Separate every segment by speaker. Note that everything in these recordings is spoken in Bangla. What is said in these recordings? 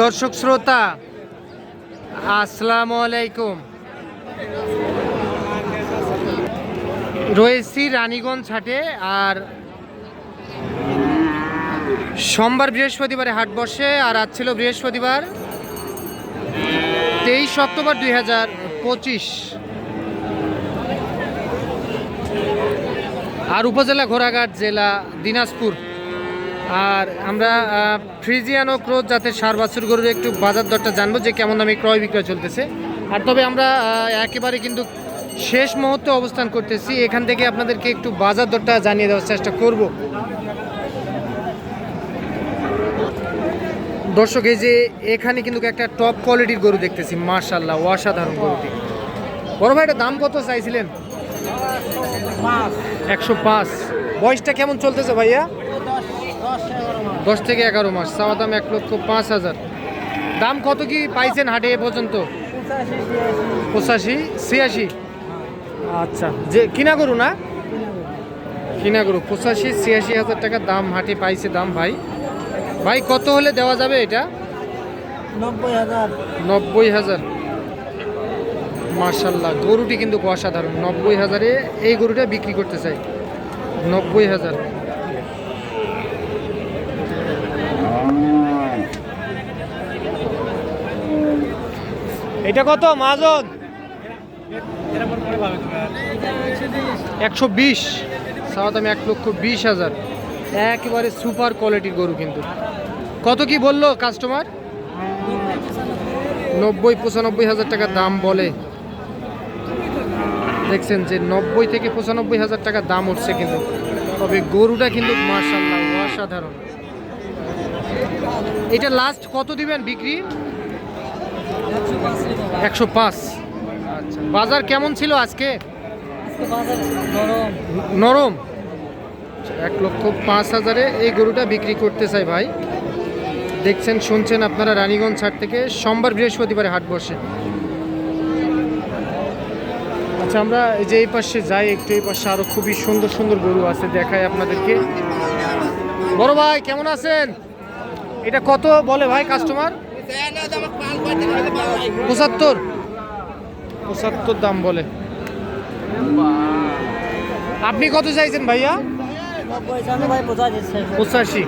Speaker 1: দর্শক শ্রোতা, আসসালামু আলাইকুম। রয়েছি রানীগঞ্জ হাটে আর সোমবার বৃহস্পতিবারে হাট বসে আর আজ ছিল বৃহস্পতিবার তেইশ অক্টোবর দুই হাজার পঁচিশ। আর উপজেলা ঘোড়াঘাট জেলা দিনাজপুর। আর আমরা ফ্রিজিয়ানো ক্রোধ জাতের সার বাছুর গরুর একটু বাজার দরটা জানব যে কেমন দামে ক্রয় বিক্রয় চলতেছে। আর তবে আমরা একেবারে কিন্তু শেষ মুহূর্তে অবস্থান করতেছি। এখান থেকে আপনাদেরকে একটু বাজার দরটা জানিয়ে দেওয়ার চেষ্টা করব। দর্শক এই যে এখানে কিন্তু একটা টপ কোয়ালিটির গরু দেখতেছি। মার্শাল্লাহ অসাধারণ গরুটি। বড় ভাই এটা দাম কত চাইছিলেন? একশো পাঁচ। বয়সটা কেমন চলতেছে ভাইয়া? দশ থেকে এগারো মাস। চাওয়া দাম এক লক্ষ পাঁচ হাজার। দাম কত কি পাইছেন হাটে এ পর্যন্ত? পঁচাশি ছিয়াশি। আচ্ছা যে কিনা গরু না? কিনা গরু পঁচাশি ছিয়াশি হাজার টাকা দাম হাটে পাইছে দাম ভাই। ভাই কত হলে দেওয়া যাবে এটা?
Speaker 2: নব্বই হাজার।
Speaker 1: নব্বই হাজার। মার্শাল্লাহ গরুটি কিন্তু অসাধারণ। নব্বই হাজারে এই গরুটা বিক্রি করতে চাই। নব্বই হাজার। এটা কত মাজন একশো বিশ। সাত আমি এক লক্ষ বিশ হাজার। একেবারে সুপার কোয়ালিটির গরু কিন্তু। কত কি বলল কাস্টমার নব্বই পঁচানব্বই হাজার টাকা দাম বলে। দেখছেন যে নব্বই থেকে পঁচানব্বই হাজার টাকা দাম উঠছে কিন্তু। তবে গরুটা কিন্তু মার্শাল্লাহ অসাধারণ। এটা লাস্ট কত দিবেন বিক্রি? একশো পাঁচ। আচ্ছা বাজার কেমন ছিল আজকে? নরম। এক লক্ষ পাঁচ হাজারে এই গরুটা বিক্রি করতে চাই ভাই। দেখছেন, শুনছেন আপনারা রানীগঞ্জ হাট থেকে, সোমবার বৃহস্পতিবারে হাট বসে। আচ্ছা আমরা এই যে এই পাশে যাই, একটু এই পাশে আরও খুবই সুন্দর সুন্দর গরু আছে, দেখাই আপনাদেরকে। বড় ভাই, কেমন আছেন? এটা কত বলে ভাই কাস্টমার? পঁচাত্তর। পঁচাত্তর দাম বলে। আপনি কত চাইছেন ভাইয়া? পঁচাশি।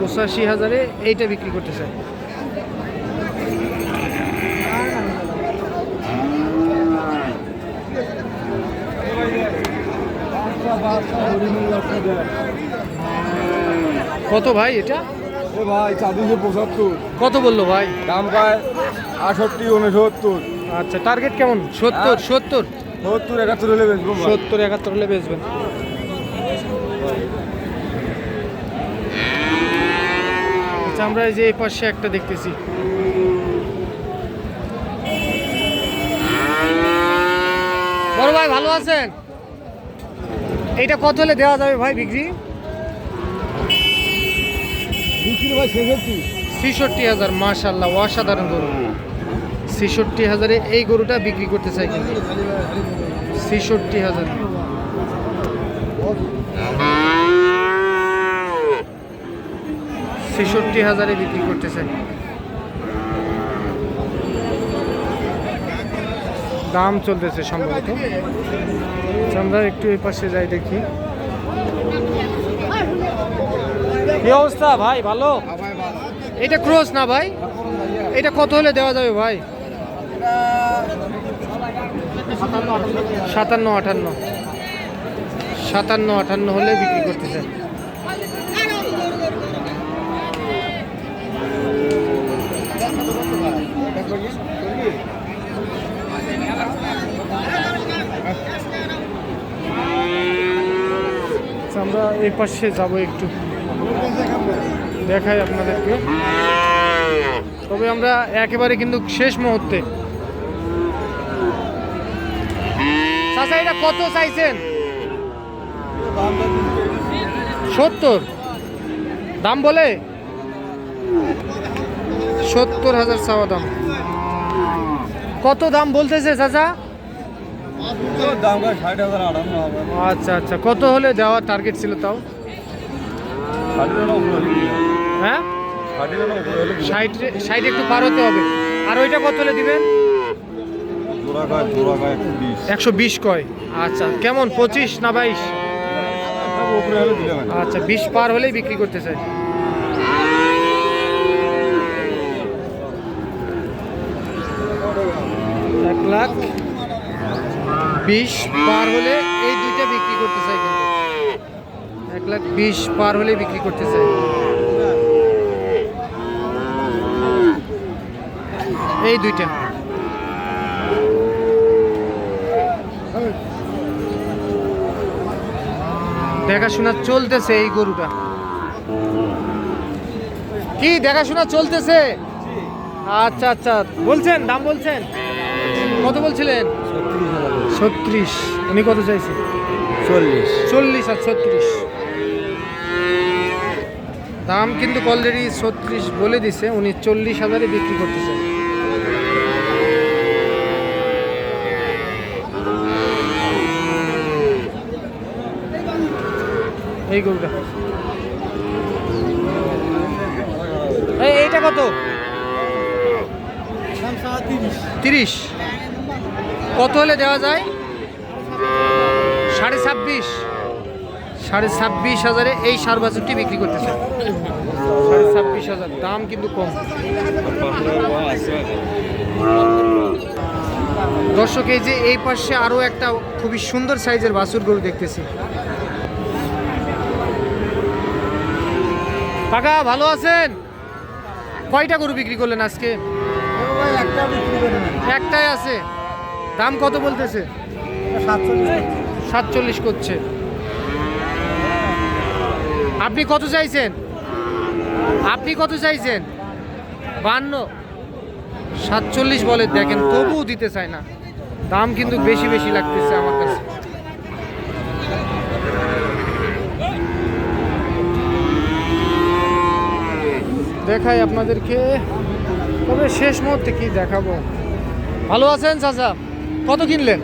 Speaker 1: পঁচাশি হাজারে এইটা বিক্রি করতে চাই কত ভাই এটা?
Speaker 3: এ ভাই চারশো পঁচাত্তর।
Speaker 1: কত বলল ভাই?
Speaker 3: দাম পায় আটষট্টি উনসত্তর।
Speaker 1: আচ্ছা টার্গেট কেমন? সত্তর সত্তর?
Speaker 3: সত্তর একাত্তর হলে বেচবো
Speaker 1: সত্তর একাত্তর হলে বেচবেন। আচ্ছা আমরা এই যে এই পাশে একটা দেখতেছি। বড় ভাই ভালো আছেন? এইটা কত হলে দেওয়া যাবে ভাই বিক্রি?
Speaker 3: ছেষট্টি।
Speaker 1: হাজার মাশাল্লাহ অসাধারণ গরু। ছেষট্টি হাজারে এই গরুটা বিক্রি করতে চাই কিন্তু। ছেষট্টি হাজার। ছেষট্টি হাজারে বিক্রি করতে চাই। দাম চলতেছে সম্ভবত। আমরা একটু এই পাশে যাই দেখি। অবস্থা ভাই ভালো? এটা ক্রস না ভাই? এটা কত হলে দেওয়া যাবে ভাই? সাতান্ন আটান্ন। সাতান্ন আটান্ন হলে বিক্রি করতেছে। আচ্ছা, আমরা এই পাশে যাব একটু। দেখাই আপনাদেরকে। তবে আমরা একেবারে কিন্তু শেষ মুহূর্তে। চাচা এটা কত চাইছেন? সত্তর। দাম বলে? সত্তর হাজার চাওয়া দাম। কত দাম বলতেছে চাচা? আচ্ছা আচ্ছা। কত হলে দেওয়ার টার্গেট ছিল তাও
Speaker 3: ষাটের না উপরে হলে দিবে
Speaker 1: হ্যাঁ? সাইড সাইড একটু পার হতে হবে। আর ওইটা কত হলে দিবেন?
Speaker 3: একশো বিশ
Speaker 1: কয়। আচ্ছা কেমন? পঁচিশ না বাইশ? আচ্ছা বিশ পার হলেই বিক্রি করতে চাই। এক লাখ বিশ পার হলে এই দুইটা বিক্রি করতে চাই কিন্তু এক লাখ বিশ পার হলে বিক্রি করতে চাই। এই দুইটা। দেখাশোনা চলতেছে এই গরুটা। কি দেখাশোনা চলতেছে? আচ্ছা আচ্ছা। বলছেন দাম বলছেন? কত বলছিলেন? ছত্রিশ। উনি কত চাইছেন?
Speaker 3: চল্লিশ।
Speaker 1: চল্লিশ আর ছত্রিশ। দাম কিন্তু অলরেডি ছত্রিশ বলে দিছে উনি চল্লিশ হাজারে বিক্রি করতেছেন। এই গরুটা। এই এইটা কত? তিরিশ। কত হলে দেওয়া যায়? সাড়ে ছাব্বিশ। সাড়ে ছাব্বিশ হাজারে এই সার বাছুরটি বিক্রি করতেছে। সাড়ে ছাব্বিশ হাজার, দাম কিন্তু কম। দর্শক, এই যে এই পাশে আরও একটা খুবই সুন্দর সাইজের বাছুর গরু দেখতেছি। কাকা, ভালো আছেন? কয়টা গরু বিক্রি করলেন আজকে?
Speaker 2: একটা
Speaker 1: একটাই আছে। দাম কত বলতেছে?
Speaker 2: সাতচল্লিশ
Speaker 1: করছে। আপনি কত চাইছেন? আপনি কত চাইছেন? বান্ন। সাতচল্লিশ বলে দেখেন, তবুও দিতে চায় না। দাম কিন্তু বেশি বেশি লাগতেছে আমার কাছে। দেখাই আপনাদেরকে। তবে শেষ মুহূর্তে কি দেখাবো? ভালো আছেন, চাচা? কত কিনলেন?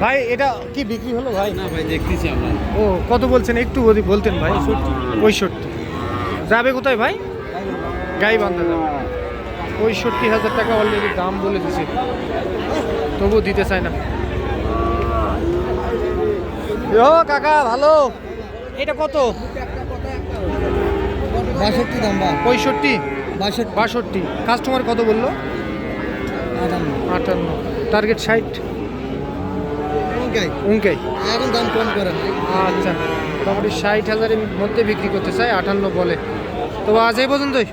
Speaker 1: ভাই এটা কি বিক্রি হলো ভাই?
Speaker 3: না ভাই দেখতেছি আমরা।
Speaker 1: ও কত বলছেন? একটু যদি বলতেন ভাই। পঁয়ষট্টি। যাবে কোথায় ভাই? গাই বান্ধা যাবে। পঁয়ষট্টি হাজার টাকা অলরেডি দাম বলে দিছে। তবু দিতে চায় না। ও কাকা ভালো? এটা কত?
Speaker 2: বাষট্টি দাম বা
Speaker 1: পঁয়ষট্টি?
Speaker 2: বাষট্টি।
Speaker 1: বাষট্টি। কাস্টমার কত বলল?
Speaker 2: আটান্ন।
Speaker 1: টার্গেট ষাট। উনকাই?
Speaker 2: এখন দাম কম করে
Speaker 1: আচ্ছা মোটামুটি ষাট হাজারের মধ্যে বিক্রি করতে চাই আটান্ন বলে। তো আজ এই পর্যন্তই।